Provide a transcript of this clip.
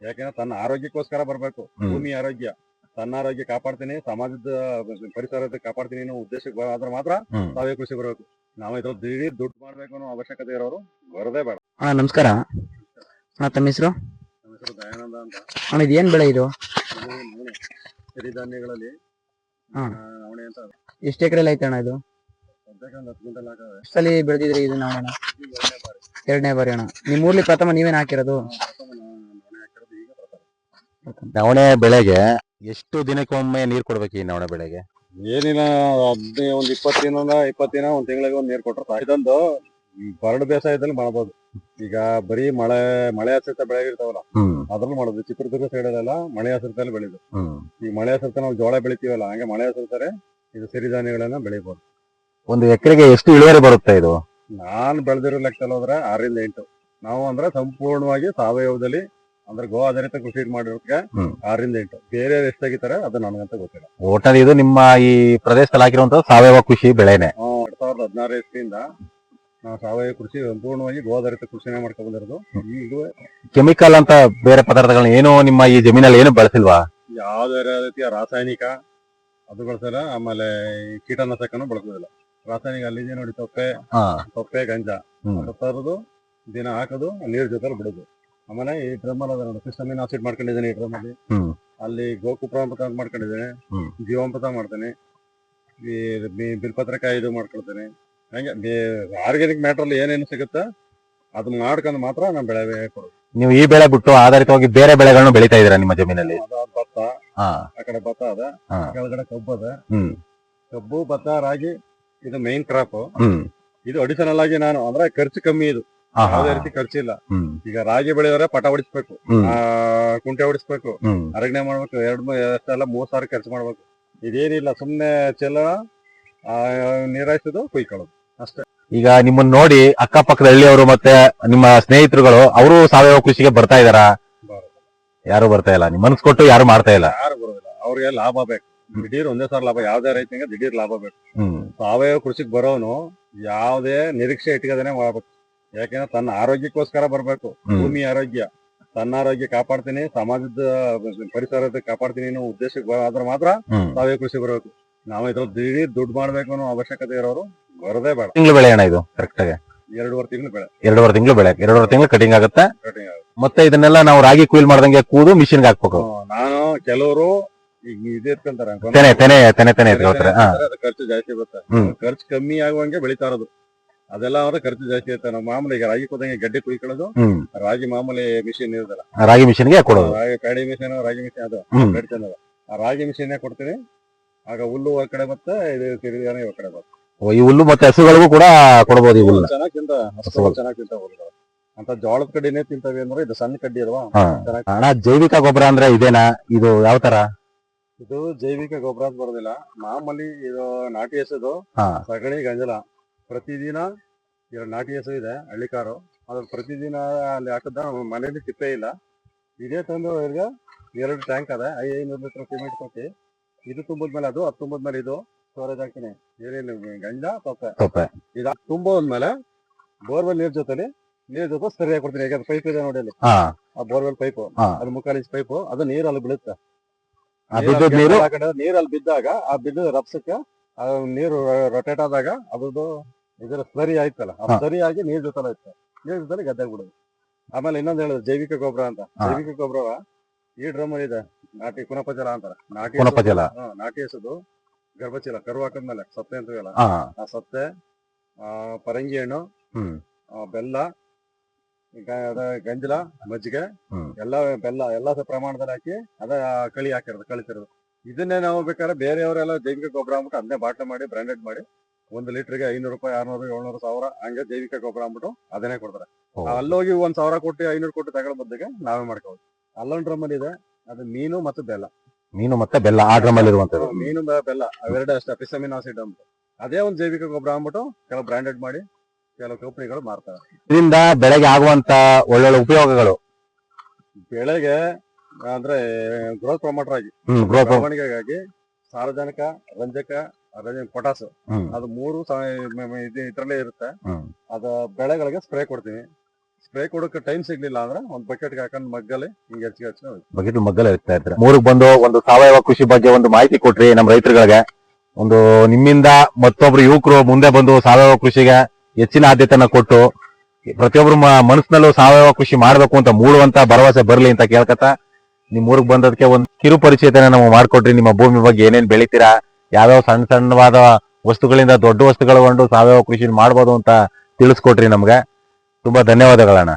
ಯಾಕೆಂದ್ರೆ ತನ್ನ ಆರೋಗ್ಯಕ್ಕೋಸ್ಕರ ಬರಬೇಕು. ಭೂಮಿ ಆರೋಗ್ಯ. ತನ್ನ ಆರೋಗ್ಯ ಕಾಪಾಡ್ತೀನಿ ಸಮಾಜದ ಪರಿಸರದ ಕಾಪಾಡ್ತೀನಿ ಅನ್ನೋ ಉದ್ದೇಶಕ್ಕೆ ಆದ್ರೆ ಮಾತ್ರ ತಾವೇ ಕೃಷಿ ಬರಬೇಕು. ನಾವು ಇದ್ರ ದಿಢೀರ್ ದುಡ್ಡು ಮಾಡ್ಬೇಕು ಅನ್ನೋ ಅವಶ್ಯಕತೆ ಇರೋರು ಬರೋದೇ ಬೇಡ. ಹಾ ನಮಸ್ಕಾರ. ಅಣ್ಣ ತಮ್ಮ ಹೆಸರು? ನಮ್ಮ ಹೆಸರು ದಯಾನಂದ ಅಂತ. ಅಣ್ಣ ಇದು ಏನ್ ಬೆಳೆ ಇದು? ಇದು ನವಣೆ ಸಿರಿಧಾನ್ಯಗಳಲ್ಲಿ ಹಾ. ಆ, ನವಣೆ ಅಂತ. ಎಷ್ಟು ಎಕರೆ ಐತೆ ಅಣ್ಣ ಇದು? ಸದ್ಯಕ್ಕೆ ಒಂದು ಹತ್ತು ಕ್ವಿಂಟಲ್ ಹಾಕವೆ. ಎಷ್ಟು ಸಲ ಬೆಳೆದಿದ್ರಿ ಇದು ನಾವು ಎರಡನೇ ಬಾರಿ ಅಣ್ಣ. ನಿಮ್ಮ ಊರ್ಲಿ ಪ್ರಥಮ ನೀವೇನ್ ಹಾಕಿರೋದು? ಪ್ರಥಮ ನವಣೆ ಬೆಳೆಗೆ ಎಷ್ಟು ದಿನಕ್ಕೊಮ್ಮೆ ನೀರ್ ಕೊಡ್ಬೇಕು ಈ ನವಣೆ ಬೆಳೆಗೆ? ಏನಿಲ್ಲ ಹದ್ನೇ ಒಂದ್ ಇಪ್ಪತ್ತು ದಿನ ಇಪ್ಪತ್ತು ದಿನ ಒಂದ್ ತಿಂಗಳಿಗೆ ಒಂದ್ ನೀರ್ ಕೊಟ್ರೆ ಸಾಕು. ಇದೊಂದು ಬರಡು ಬೇಸಾಯದಲ್ಲಿ ಮಾಡ್ಬೋದು. ಈಗ ಬರೀ ಮಳೆ ಮಳೆ ಆಶ್ರಿತ ಬೆಳೆಗಿರ್ತಾವಲ್ಲ ಹ್ಮ್. ಅದ್ರಲ್ಲಿ ಮಾಡೋದು. ಚಿತ್ರದುರ್ಗ ಸೈಡಲ್ಲೆಲ್ಲ ಮಳೆ ಆಶ್ರಿತದಲ್ಲಿ ಬೆಳೆದು ಹ್ಮ್. ಈ ಮಳೆ ಆಶ್ರಿತ ನಾವು ಜೋಳ ಬೆಳಿತೀವಲ್ಲ ಹಂಗೆ ಮಳೆ ಆಶ್ರಿತಾರೆ ಇದು ಸಿರಿಧಾನ್ಯಗಳನ್ನ ಬೆಳಿಬಹುದು ಒಂದು ಎಕರೆಗೆ ಎಷ್ಟು ಇಳುವರಿ ಬರುತ್ತೆ ಇದು? ನಾನ್ ಬೆಳೆದಿರೋ ಲೆಕ್ಕದಲ್ಲಿ ಹೋದ್ರೆ ಆರರಿಂದ ಎಂಟು. ನಾವು ಅಂದ್ರೆ ಸಂಪೂರ್ಣವಾಗಿ ಸಾವಯವದಲ್ಲಿ ಅಂದ್ರೆ ಗೋ ಆಧಾರಿತ ಕೃಷಿ ಮಾಡಿರೋದಕ್ಕೆ ಆರಿಂದ ಆರರಿಂದ ಎಂಟು. ಬೇರೆ ಎಷ್ಟು ತೆಗಿತಾರೆ ಅದು ನನಗಂತ ಗೊತ್ತಿಲ್ಲ. ಓಟಲ್ ಇದು ನಿಮ್ಮ ಈ ಪ್ರದೇಶದಲ್ಲಿ ಹಾಕಿರುವಂತ ಸಾವಯವ ಕೃಷಿ ಬೆಳೆನೆ. ಎರಡ್ ಸಾವಿರದ ಹದಿನಾರು ಇಸ್ವಿಯಿಂದ ನಾವು ಸಾವಯವ ಕೃಷಿ ಸಂಪೂರ್ಣವಾಗಿ ಗೋ ಆಧಾರಿತ ಕೃಷಿನ ಮಾಡ್ಕೊಂಡ್ ಬಂದಿರೋದು. ಇದು ಕೆಮಿಕಲ್ ಅಂತ ಬೇರೆ ಪದಾರ್ಥಗಳನ್ನ ಏನು ನಿಮ್ಮ ಈ ಜಮೀನಲ್ಲಿ ಏನು ಬಳಸಿಲ್ವಾ? ಯಾವುದೇ ರೀತಿಯ ರಾಸಾಯನಿಕ ಅದು ಬಳಸಲ್ಲ ಆಮೇಲೆ ಈ ಕೀಟನಾಶಕನು ಬಳಸೋದಿಲ್ಲ. ರಾಸಾಯನಿಕ ಅಲ್ಲಿ ನೋಡಿ ತೊಪ್ಪೆ ತೊಪ್ಪೆ ಗಂಜ. ತರೋದು ದಿನ ಹಾಕೋದು ನೀರ್ ಜೊತೆ ಬಿಡೋದು. ಆಮೇಲೆ ಈ ಡ್ರಮ್ ಅಲ್ಲಿ ನೋಡಿ ಸಿಸ್ಟಮಿನ್ ಆಸಿಡ್ ಮಾಡ್ಕೊಂಡಿದ್ದೀನಿ ಈ ಡ್ರಮ್ ಅಲ್ಲಿ. ಹ್ಮ್. ಅಲ್ಲಿ ಗೋಕುಪ್ರಾಮೃತ ಅಂತ ಮಾಡ್ಕೊಂಡಿದ್ದೇನೆ. ಹ್ಮ್. ಜೀವಾಮೃತ ಮಾಡ್ತೇನೆ. ಈ ಬಿ- ಬಿಲ್ಪತ್ರಕಾಯಿ ಇದು ಮಾಡ್ಕೊಳ್ತೇನೆ. ಹಂಗೆ ಆರ್ಗ್ಯಾನಿಕ್ ಮ್ಯಾಟ್ರಲ್ಲಿ ಏನೇನು ಸಿಗುತ್ತೆ ಅದನ್ನ ಮಾಡ್ಕೊಂಡು ಮಾತ್ರ ನಾನು ಬೆಳೆ ಕೊಡೋದು. ನೀವು ಈ ಬೆಳೆ ಬಿಟ್ಟು ಆಧಾರಿತವಾಗಿ ಬೇರೆ ಬೆಳೆಗಳನ್ನು ಬೆಳೀತಾ ಇದ್ದೀರಾ ನಿಮ್ಮ ಜಮೀನಲ್ಲಿ? ಅದಾದ ಭತ್ತ. ಹಾ. ಆ ಕಡೆ ಭತ್ತ ಅದ. ಹಾ. ಕೆಳಗಡೆ ಕಬ್ಬು ಅದ. ಹ್ಮ್. ಕಬ್ಬು ಭತ್ತ ರಾಗಿ ಇದು ಮೈನ್ ಕ್ರಾಪ್ ಹ್ಮ್. ಇದು ಅಡಿಷನಲ್ ಆಗಿ ನಾನು ಅಂದ್ರೆ ಖರ್ಚು ಕಮ್ಮಿ ಇದು. ಯಾವುದೇ. ರೀತಿ ಖರ್ಚಿಲ್ಲ. ಈಗ ರಾಗಿ ಬೆಳೆಯೋರೆ ಪಟ ಹೊಡಿಸ್ಬೇಕು. ಆ ಕುಂಟೆ ಹೊಡಿಸ್ಬೇಕು. ಅರಗಣೆ ಮಾಡ್ಬೇಕು ಎರಡ್ ಎಷ್ಟೆಲ್ಲ ಮೂರ್ ಸಾವಿರ ಖರ್ಚು ಮಾಡ್ಬೇಕು. ಇದೇನಿಲ್ಲ ಸುಮ್ನೆ ಚೆಲ್ಲ ನೀರಾಯ್ಸೋದು ಕುಯ್ಕೊಳ್ಳೋದು. ಅಷ್ಟೇ. ಈಗ ನಿಮ್ಮನ್ನ ನೋಡಿ ಅಕ್ಕಪಕ್ಕದ ಹಳ್ಳಿಯವರು ಮತ್ತೆ ನಿಮ್ಮ ಸ್ನೇಹಿತರುಗಳು ಅವರು ಸಾವಯವ ಕೃಷಿಗೆ ಬರ್ತಾ ಇದಾರಾ ಯಾರು ಬರ್ತಾ ಇಲ್ಲ. ನಿಮ್ ಮನಸ್ಸು ಕೊಟ್ಟು ಯಾರು ಮಾಡ್ತಾ ಇಲ್ಲ. ಯಾರು ಬರೋದಿಲ್ಲ. ಅವ್ರಿಗೆ ಲಾಭ ಬೇಕು. ದಿಢೀರ್ ಒಂದೇ ಸಾವಿರ ಲಾಭ ಯಾವ್ದೇ ರೈತನಿಗೆ ದಿಢೀರ್ ಲಾಭ ಬೇಕು. ಸಾವಯವ ಕೃಷಿಗೆ ಬರೋನು ಯಾವ್ದೇ ನಿರೀಕ್ಷೆ ಇಟ್ಕೋದೇನೆ ಮಾಡ್ಬೇಕು. ಯಾಕೆಂದ್ರೆ ತನ್ನ ಆರೋಗ್ಯಕ್ಕೋಸ್ಕರ ಬರ್ಬೇಕು. ಭೂಮಿ ಆರೋಗ್ಯ. ತನ್ನ ಆರೋಗ್ಯ ಕಾಪಾಡ್ತೀನಿ ಸಮಾಜದ ಪರಿಸರದ ಕಾಪಾಡ್ತೀನಿ ಅನ್ನೋ ಉದ್ದೇಶಕ್ಕೆ ಆದ್ರೆ ಮಾತ್ರ ತಾವೇ ಕೃಷಿ ಬರಬೇಕು. ನಾವು ಇದ್ರಲ್ಲಿ ದಿಢೀರ್ ದುಡ್ಡು ಮಾಡ್ಬೇಕು ಅನ್ನೋ ಅವಶ್ಯಕತೆ ಇರೋರು ಬರೋದೇ ಬೇಡ. ತಿಂಗಳು ಬೆಳೆ ಅಣ್ಣ ಇದು ಕರೆಕ್ಟ್ ಆಗಿ? ಎರಡೂವರೆ ತಿಂಗಳು ಬೆಳೆ. ಎರಡೂವರೆ ತಿಂಗಳು ಬೆಳೆ. ಎರಡೂವರೆ ತಿಂಗಳು ಕಟಿಂಗ್ ಆಗುತ್ತೆ. ಕಟಿಂಗ್ ಆಗುತ್ತೆ. ಮತ್ತೆ ಇದನ್ನೆಲ್ಲ ನಾವು ರಾಗಿ ಕುಯ್ಲ್ ಮಾಡ್ದಂಗೆ ಕೂದು ಮಿಷಿನ್ ಹಾಕ್ಬೇಕು. ನಾನು ಕೆಲವರು ಈಗ ಇದು ಇಟ್ಕೊಂತಾರೆ. ತೆನೆ ತೆನೆ ತೆನೆ ತೆನೆ ಎತ್ಕೊಳ್ತಾರೆ ಹಾ. ಖರ್ಚು ಜಾಸ್ತಿ ಬರುತ್ತೆ. ಖರ್ಚು ಕಮ್ಮಿ ಆಗುವಂಗೆ ಬೆಳಿತಾ ಇರೋದು. ಅದೆಲ್ಲ ಅವರು ಖರ್ಚು ಜಾಸ್ತಿ ಇರ್ತಾರೆ ನಮ್ಮ ಮಾಮೂಲಿ ಈಗ ರಾಗಿ ಕೂದಂಗೆ ಗಡ್ಡೆ ಕುಯ್ಕೊಳ್ಳೋದು ಹ್ಮ್. ರಾಗಿ ಮಾಮೂಲಿ ಮಿಷಿನ್ ಇರೋದಲ್ಲ ರಾಗಿ ಮಿಷಿನ್ಗೆ ಕೊಡೋದು. ರಾಗಿ ಪ್ಯಾಡಿ ಮಿಷಿನ್ ರಾಗಿ ಮಿಷಿನ್ ಅದು. ಹ್ಮ್. ರೆಡ್ ಚಂದ ಆ ರಾಗಿ ಮಿಷಿನ್ ಕೊಡ್ತೀನಿ. ಆಗ ಹುಲ್ಲು ಒಂದ್ ಕಡೆ ಮತ್ತೆ ಇದು ಸಿರಿಧಾನ ಕಡೆ ಓ, ಈ ಹುಲ್ಲು ಮತ್ತೆ ಹಸುಗಳಿಗೂ ಕೂಡ ಕೊಡಬಹುದು ಈ ಹುಲ್ಲು ಚೆನ್ನಾಗಿ ತಿಂತ ಹಸುಗಳು. ಚೆನ್ನಾಗಿ ತಿಂತ ಹೋಗ್ತಾರೆ ಅಂತ ಜೋಳದ ಕಡ್ಡಿನೇ ತಿಂತವೆ ಅಂದ್ರೆ ಇದು ಸಣ್ಣ ಕಡ್ಡಿ ಅಲ್ವಾ? ಹಾ. ಚೆನ್ನಾಗಿ ಅಣ್ಣ ಜೈವಿಕ ಗೊಬ್ಬರ ಅಂದ್ರೆ ಇದೇನಾ? ಇದು ಯಾವ ತರ? ಇದು ಜೈವಿಕ ಗೊಬ್ಬರ ಅಂತ ಬರೋದಿಲ್ಲ. ಮಾಮೂಲಿ ಇದು ನಾಟಿ ಹಸುದು ಹಾ. ಸಗಣಿ ಗಂಜಲ. ಪ್ರತಿದಿನ ಎರಡು ನಾಟಿ ಹಸು ಇದೆ ಹಳ್ಳಿ ಕಾರು. ಅದ್ರ ಪ್ರತಿದಿನ ಅಲ್ಲಿ ಹಾಕಿದ ಮನೇಲಿ ತಿಪ್ಪೆ ಇಲ್ಲ. ಇದೇ ತಂದು ಇವ್ರಿಗೆ ಎರಡು ಟ್ಯಾಂಕ್ ಅದ ಐನೂರು ಲೀಟರ್ ಸಿಮೆಂಟ್ ಕೊಟ್ಟು. ಇದು ತುಂಬಿದ್ಮೇಲೆ ಅದು ಅದು ತುಂಬಿದ್ಮೇಲೆ ಇದು. ಸ್ಟೋರೇಜ್ ಹಾಕ್ತೀನಿ. ಏನೇನು ಗಂಜ ತೊಪ್ಪೆ ತೊಪ್ಪೆ ಇದು ತುಂಬೋದ್ಮೇಲೆ ಬೋರ್ವೆಲ್ ನೀರ್ ಜೊತೆಲಿ ನೀರ್ ಜೊತೆ ಸರಿಯಾಗಿ ಕೊಡ್ತೀನಿ. ಯಾಕಂದ್ರೆ ಪೈಪ್ ಇದೆ ನೋಡಿ ಅಲ್ಲಿ. ಆ ಬೋರ್ವೆಲ್ ಪೈಪ್. ಅದು ಮುಕ್ಕಾಲು ಇಂಚ್ ಪೈಪ್ ಅದು ನೀರ್? ಅಲ್ಲಿ ಬೀಳುತ್ತೆ ನೀರಲ್ಲಿ ಬಿದ್ದಾಗ ಆ ಬಿದ್ದ ರಪ್ಸಕ್ಕೆ ಆ ನೀರು ರೊಟೇಟ್ ಆದಾಗ ಅದ್ರದ್ದು ಇದರ ಸ್ಲರಿ ಆಯ್ತಲ್ಲ. ಆ. ಸ್ಲರಿ ಆಗಿ ನೀರ್ ಜೊತೆ ಇತ್ತು ನೀರ್ ಜೊತೆ ಗದ್ದೆ ಬಿಡೋದು. ಆಮೇಲೆ ಇನ್ನೊಂದ್ ಹೇಳಿದ್ರು ಜೈವಿಕ ಗೊಬ್ಬರ ಅಂತ. ಜೈವಿಕ ಗೊಬ್ಬರ ಈ ಡ್ರಮ್ ಇದೆ ನಾಟಿ ಕುಣಪಜಲ ಅಂತಾರ. ನಾಟಿ ಕುಣಪಜಲ. ನಾಟಿ ಹೆಸದು ಗರ್ಭಚೀಲ ಕರು ಹಾಕದ್ಮೇಲೆ ಸತ್ತೆ ಅಂತ ಹೇಳ ಆ ಸತ್ತೆ ಆ ಪರಂಗಿ ಹಣ್ಣು ಬೆಲ್ಲ ಗಂಜಲ ಮಜ್ಜಿಗೆ. ಎಲ್ಲ ಬೆಲ್ಲ ಎಲ್ಲ ಪ್ರಮಾಣದಲ್ಲಿ ಹಾಕಿ ಅದ ಕಳಿ ಹಾಕಿರೋದು ಕಳಿತಿರೋದು. ಇದನ್ನೇ ನಾವು ಬೇಕಾದ್ರೆ ಬೇರೆಯವರೆಲ್ಲ ಜೈವಿಕ ಗೊಬ್ಬರ ಅಂದ್ಬಿಟ್ಟು ಅದನ್ನೇ ಬಾಟ್ಲೆ ಮಾಡಿ ಬ್ರಾಂಡೆಡ್ ಮಾಡಿ ಒಂದು ಲೀಟರ್ಗೆ ಐನೂರು ರೂಪಾಯಿ ಆರ್ನೂರು ಏಳ್ನೂರು ಸಾವಿರ ಹಂಗೆ ಜೈವಿಕ ಗೊಬ್ಬರ ಅಂದ್ಬಿಟ್ಟು ಅದನ್ನೇ ಕೊಡ್ತಾರೆ. ಅಲ್ಲೋಗಿ ಒಂದ್ ಸಾವಿರ ಕೊಟ್ಟು ಐನೂರು ಕೊಟ್ಟು ತಗೊಳ್ಳೋ ಬದಲಿಗೆ ನಾವೇ ಮಾಡ್ಕೋಬೋದು. ಅಲ್ಲೊಂದು ಡ್ರಮ್ಮಲ್ಲಿ ಇದೆ ಅದು ಮೀನು ಮತ್ತು ಬೆಲ್ಲ. ಮೀನು ಮತ್ತೆ ಬೆಲ್ಲ ಆ ಡ್ರಮ್ ಅಲ್ಲಿ ಇರುವಂತದ್ದು ಮೀನು ಬೆಲ್ಲ ಅವೆರಡು ಅಷ್ಟೇ ಪಿಸಮಿನ್ ಆಸಿಡ್ ಅಂತ ಅದೇ ಒಂದು ಜೈವಿಕ ಗೊಬ್ಬರ ಅಂದ್ಬಿಟ್ಟು ಕೆಲವು ಬ್ರಾಂಡೆಡ್ ಮಾಡಿ ಕೆಲವು ಕಂಪನಿಗಳು ಮಾರ್ತಾರೆ. ಇದರಿಂದ ಬೆಳೆಗೆ ಆಗುವಂತ ಒಳ್ಳೊಳ್ಳೆ ಉಪಯೋಗಗಳು? ಬೆಳೆಗೆ ಅಂದ್ರೆ ಗ್ರೋತ್ ಪ್ರಮೋಟರ್ ಆಗಿ ಬೆಳವಣಿಗೆಗಾಗಿ ಸಾರಜನಕ ರಂಜಕ ರಂಜ- ಪೊಟಾಸ್ ಅದು ಮೂರು ಇದ್ರಲ್ಲೇ ಇರುತ್ತೆ. ಅದ ಬೆಳೆಗಳಿಗೆ ಸ್ಪ್ರೇ ಕೊಡ್ತೀವಿ ಸ್ಪ್ರೇ ಕೊಡಕ್ಕೆ ಟೈಮ್ ಸಿಗ್ಲಿಲ್ಲ ಅಂದ್ರೆ ಒಂದ್ ಬಕೆಟ್ ಹಾಕೊಂಡು ಮಗ್ಗಲ್ಲಿ ಹಿಂಗೆ ಹೆಚ್ಚಿಗೆ ಹೆಚ್ಚಿನ ಬಕೆಟ್ ಮಗ್ಗಲ್ ಇರ್ತಾ ಇರ್ತಾರೆ ಮೂರಕ್ ಬಂದು ಒಂದು ಸಾವಯವ ಕೃಷಿ ಬಗ್ಗೆ ಒಂದು ಮಾಹಿತಿ ಕೊಟ್ರಿ ನಮ್ಮ ರೈತರುಗಳಿಗೆ. ಒಂದು ನಿಮ್ಮಿಂದ ಮತ್ತೊಬ್ರು ಯುವಕರು ಮುಂದೆ ಬಂದು ಸಾವಯವ ಕೃಷಿಗೆ ಹೆಚ್ಚಿನ ಆದ್ಯತೆನ ಕೊಟ್ಟು ಪ್ರತಿಯೊಬ್ರು ಮನಸ್ಸಿನಲ್ಲೂ ಸಾವಯವ ಕೃಷಿ ಮಾಡ್ಬೇಕು ಅಂತ ಮೂಡುವಂತ ಭರವಸೆ ಬರ್ಲಿ ಅಂತ ಕೇಳ್ಕತ್ತ ನಿಮ್ ಊರಿಗೆ ಬಂದದಕ್ಕೆ ಒಂದು ಕಿರು ಪರಿಚಯತೆ ನಾವು ಮಾಡ್ಕೊಟ್ರಿ ನಿಮ್ಮ ಭೂಮಿ ಬಗ್ಗೆ ಏನೇನ್ ಬೆಳಿತೀರಾ? ಯಾವ್ಯಾವ ಸಣ್ಣ ಸಣ್ಣವಾದ ವಸ್ತುಗಳಿಂದ ದೊಡ್ಡ ವಸ್ತುಗಳು ಕೊಂಡು ಸಾವಯವ ಕೃಷಿ ಮಾಡ್ಬೋದು ಅಂತ ತಿಳಿಸ್ಕೊಟ್ರಿ ನಮ್ಗೆ. ತುಂಬಾ ಧನ್ಯವಾದಗಳಣ್ಣ.